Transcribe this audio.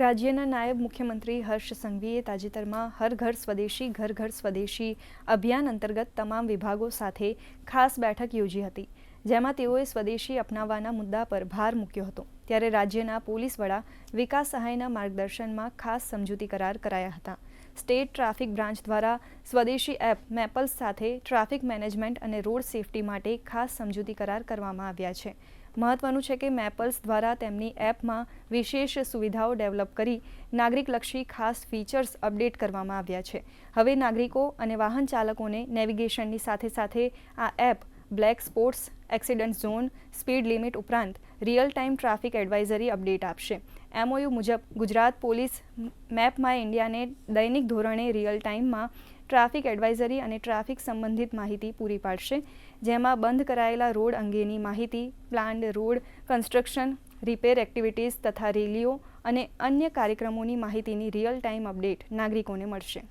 રાજ્યના નાયબ મુખ્યમંત્રી હર્ષ સંઘવીએ તાજેતરમાં હર ઘર સ્વદેશી, ઘર ઘર સ્વદેશી અભિયાન અંતર્ગત તમામ વિભાગો સાથે ખાસ બેઠક યોજી હતી, જેમાં તેઓએ સ્વદેશી અપનાવવાના મુદ્દા પર ભાર મૂક્યો હતો. ત્યારે રાજ્યના પોલીસ વડા વિકાસ સહાયના માર્ગદર્શનમાં ખાસ સમજૂતી કરાર કરાયા હતા. સ્ટેટ ટ્રાફિક બ્રાન્ચ દ્વારા સ્વદેશી એપ મેપલ્સ સાથે ટ્રાફિક મેનેજમેન્ટ અને રોડ સેફટી માટે ખાસ સમજૂતી કરાર કરવામાં આવ્યા છે. મહત્વનું છે કે મેપલ્સ દ્વારા તેમની એપમાં વિશેષ સુવિધાઓ ડેવલપ કરી નાગરિકલક્ષી ખાસ ફીચર્સ અપડેટ કરવામાં આવ્યા છે. હવે નાગરિકો અને વાહન ચાલકોને નેવિગેશનની સાથે સાથે આ app black spots accident zone, speed limit ઉપરાંત real time traffic advisory update આપશે. એમઓયુ મુજબ, ગુજરાત પોલીસ મેપ માય ઇન્ડિયાને દૈનિક ધોરણે રિયલ ટાઈમમાં ટ્રાફિક એડવાઇઝરી અને ટ્રાફિક સંબંધિત માહિતી પૂરી પાડશે, જેમાં બંધ કરાયેલા રોડ અંગેની માહિતી, planned road construction, repair activities તથા રેલીઓ અને અન્ય કાર્યક્રમોની માહિતીની રિયલ ટાઈમ અપડેટ નાગરિકોને મળશે.